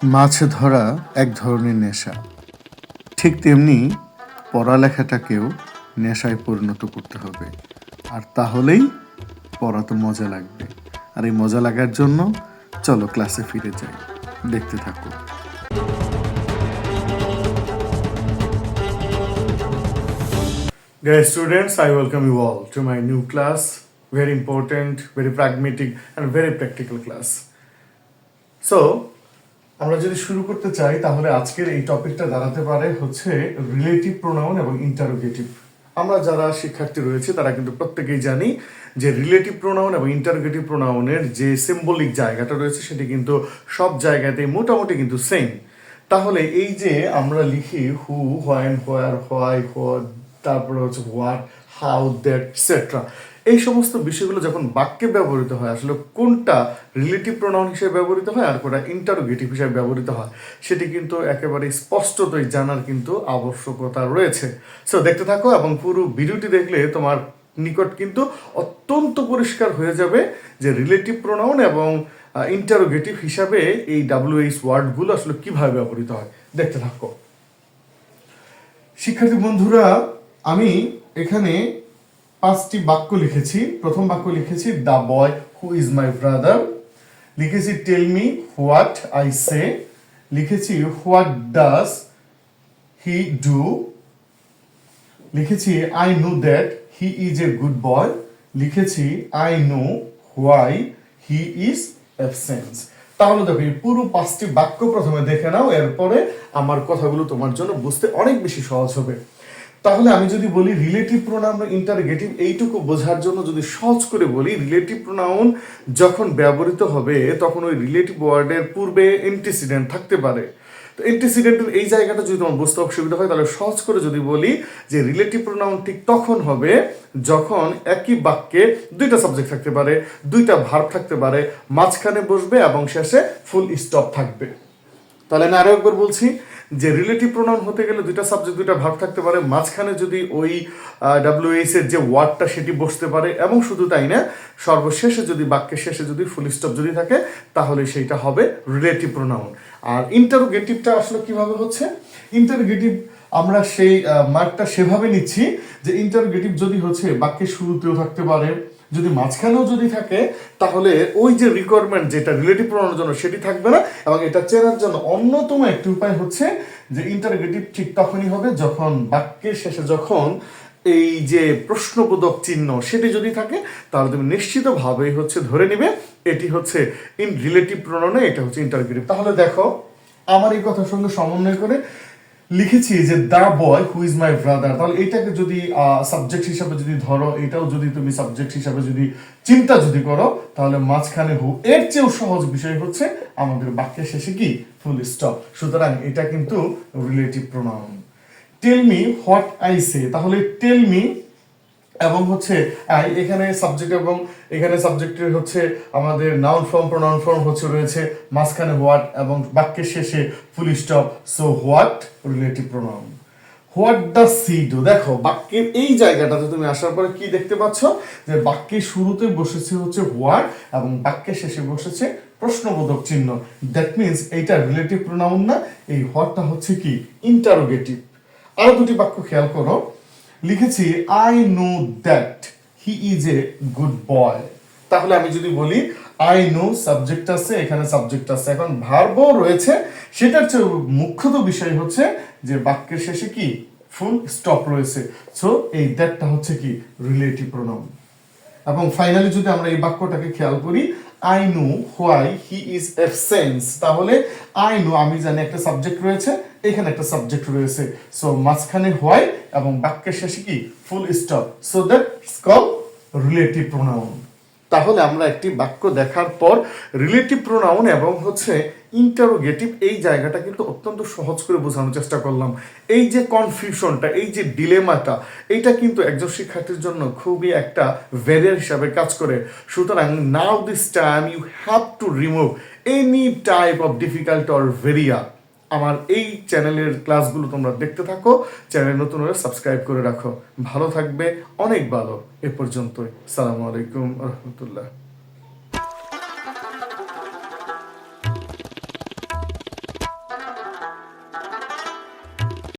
মাছ ধরা এক ধরনের নেশা ঠিক তেমনি পড়ালেখাটাকেও নেশায় পরিণত করতে হবে আর তাহলেই পড়াতে মজা লাগবে আর এই মজা লাগার জন্য চলো ক্লাসে ফিরে যাই দেখতে থাকো Guys, students, I welcome you all to my new class. Very important, very pragmatic, and very practical class. So, আমরা যদি শুরু করতে চাই, তাহলে আজকের এই টপিকটা দাঁড়াতে পারে হচ্ছে রিলেটিভ প্রোনাউন এবং ইন্টারোগেটিভ আমরা যারা শিক্ষার্থী রয়েছে, তারা কিন্তু প্রত্যেকেই জানি যে রিলেটিভ প্রোনাউন এবং ইন্টারোগেটিভ প্রোনাউনের যে সিম্বলিক জায়গাটা রয়েছে, সেটি কিন্তু সব জায়গাতেই মোটামুটি কিন্তু সেম তাহলে এই যে আমরা লিখি who when where why what তারপরে হচ্ছে হোয়াট হাউ দ্যাট সেট্রা এই সমস্ত বিষয়গুলো যখন বাক্যে ব্যবহৃত হয়, আসলে কোনটা রিলেটিভ প্রোনাউন হিসেবে ব্যবহৃত হয় আর কোনটা ইন্টারোগেটিভ হিসেবে ব্যবহৃত হয়, সেটি কিন্তু একেবারে স্পষ্টতই জানার কিন্তু আবশ্যকতা রয়েছে। সো দেখতে থাকো এবং পুরো ভিডিওটি দেখলে তোমার নিকট কিন্তু অত্যন্ত পরিষ্কার হয়ে যাবে যে রিলেটিভ প্রোনাউন এবং ইন্টারোগেটিভ হিসাবে এই ডাব্লিউএইচ ওয়ার্ডগুলো আসলে কীভাবে ব্যবহৃত হয়। দেখতে থাকো। শিক্ষার্থী বন্ধুরা, আমি এখানে পাঁচটি বাক্য লিখেছি। প্রথম বাক্য লিখেছি the boy who is my brother লিখেছি tell me what I say লিখেছি হোয়াট ডাজ হি ডু লিখেছি I know that he is a good boy লিখেছি I know why he is absence তাহলে দেখো, এই পুরো পাঁচটি বাক্য প্রথমে দেখে নাও, এরপরে আমার কথাগুলো তোমার জন্য বুঝতে অনেক বেশি সহজ হবে। তাহলে আমি যদি বলি রিলেটিভ প্রোনাউন ইন্টারগেটিভ এইটুকু বোঝার জন্য যদি সহজ করে বলি রিলেটিভ প্রোনাউন যখন ব্যবহৃত হবে, তখন ওই রিলেটিভ ওয়ার্ডের পূর্বে এন্টিসিডেন্ট থাকতে পারে। তো এন্টিসিডেন্টের এই জায়গাটা যদি তোমার বুঝতে অসুবিধা হয়, তাহলে সহজ করে যদি বলি যে রিলেটিভ প্রোনাউন ঠিক তখন হবে যখন একই বাক্যে দুইটা সাবজেক্ট থাকতে পারে, দুইটা ভার্ব থাকতে পারে, মাঝখানে বসবে এবং শেষে ফুল স্টপ থাকবে। তাহলে আমি আরও একবার বলছি যে রিলেটিভ প্রোনাউন হতে গেলে দুইটা সাবজেক্ট দুইটা ভাগ থাকতে পারে। মাঝখানে যদি ওই ডাব্লিউএইচ এর যে ওয়ার্ডটা সেটি বসতে পারে এবং শুধু তাই না, সর্বশেষে যদি বাক্যের শেষে যদি ফুল স্টপ যদি থাকে, তাহলে সেইটা হবে রিলেটিভ প্রোনাউন আর ইন্টারোগেটিভটা আসলে কীভাবে হচ্ছে? ইন্টারোগেটিভ আমরা সেই মার্কটা সেভাবে নিচ্ছি যে ইন্টারোগেটিভ যদি হচ্ছে, বাক্যের শুরুতেও থাকতে পারে যদি মাঝখানেও যদি থাকে, তাহলে ওই যে রিকোয়ারমেন্ট যেটা রিলেটিভ প্রোনাউনের জন্য সেটি থাকবে না এবং এটা চেনার জন্য অন্যতম একটি উপায় হচ্ছে যে ইন্টারগেটিভ ঠিক তখনই হবে যখন বাক্যের শেষে যখন এই যে প্রশ্নবোধক চিহ্ন সেটি যদি থাকে, তাহলে তুমি নিশ্চিতভাবেই হচ্ছে ধরে নিবে এটি হচ্ছে ইন রিলেটিভ প্রোনাউনে এটা হচ্ছে ইন্টারগেটিভ তাহলে দেখো, আমার এই কথার সঙ্গে সমন্বয় করে লিখেছি যে দা বয় হু ইজ মাই ব্রাদার। তাহলে এটাকে যদি সাবজেক্ট হিসাবে যদি ধরো, এটাও যদি তুমি সাবজেক্ট হিসাবে যদি চিন্তা যদি করো, তাহলে মাঝখানে হু এর চেয়েও সহজ বিষয় হচ্ছে আমাদের বাক্যের শেষে কি? ফুল স্টপ সুতরাং এটা কিন্তু relative pronoun tell me what I say তাহলে টেল মি এবং হচ্ছে এখানে সাবজেক্ট এবং এখানে সাবজেক্টের হচ্ছে আমাদের নাউন ফর্ম প্রনাউন ফর্ম হচ্ছে রয়েছে মাঝখানে হোয়াট এবং বাক্যের শেষে full stop so what relative pronoun what does she do দেখো, বাক্যের এই জায়গাটাতে তুমি আসার পরে কি দেখতে পাচ্ছ? যে বাক্যের শুরুতে বসেছে হচ্ছে হোয়াট এবং বাক্যের শেষে বসেছে প্রশ্নবোধক চিহ্ন। দ্যাট মিনস এইটা রিলেটিভ প্রোনাউন না, এই হোয়াটটা হচ্ছে কি? ইন্টারোগেটিভ আরও দুটি বাক্য খেয়াল করো। লিখেছি I know that he is a good boy তাহলে আমি যদি বলি আই নো সাবজেক্ট আছে, এখানে সাবজেক্ট আছে। এখন ভার্বও রয়েছে। সেটার চেয়ে মুখ্যত বিষয় হচ্ছে যে বাক্যের শেষে কি? ফুল স্টপ রয়েছে। সো এই দ্যাটটা হচ্ছে কি? রিলেটিভ প্রোনাউন এবং ফাইনালি যদি আমরা এই বাক্যটাকে খেয়াল করি I know why he is absence তাহলে আই নো আমি জানি একটা সাবজেক্ট রয়েছে, এখানে একটা সাবজেক্ট রয়েছে। সো মাঝখানে হোয়াই এবং বাক্যের শেষে কি? Full stop so that call relative pronoun তাহলে আমরা একটি বাক্য দেখার পর রিলেটিভ প্রোনাউন এবং হচ্ছে ইন্টারোগেটিভ এই জায়গাটা কিন্তু অত্যন্ত সহজ করে বোঝানোর চেষ্টা করলাম। এই যে কনফিউশনটা এই যে ডিলেমাটা এইটা কিন্তু একজন শিক্ষার্থীর জন্য খুবই একটা ভ্যারিয়ার হিসাবে কাজ করে। সুতরাং now this time you have to remove any type of difficult or ভেরিয়া আমার এই চ্যানেলের ক্লাসগুলো তোমরা দেখতে থাকো চ্যানেল নতুন হলে সাবস্ক্রাইব করে রাখো। ভালো থাকবে, অনেক ভালো। এ পর্যন্তই। সালামু আলাইকুম রহমতুল্লাহ।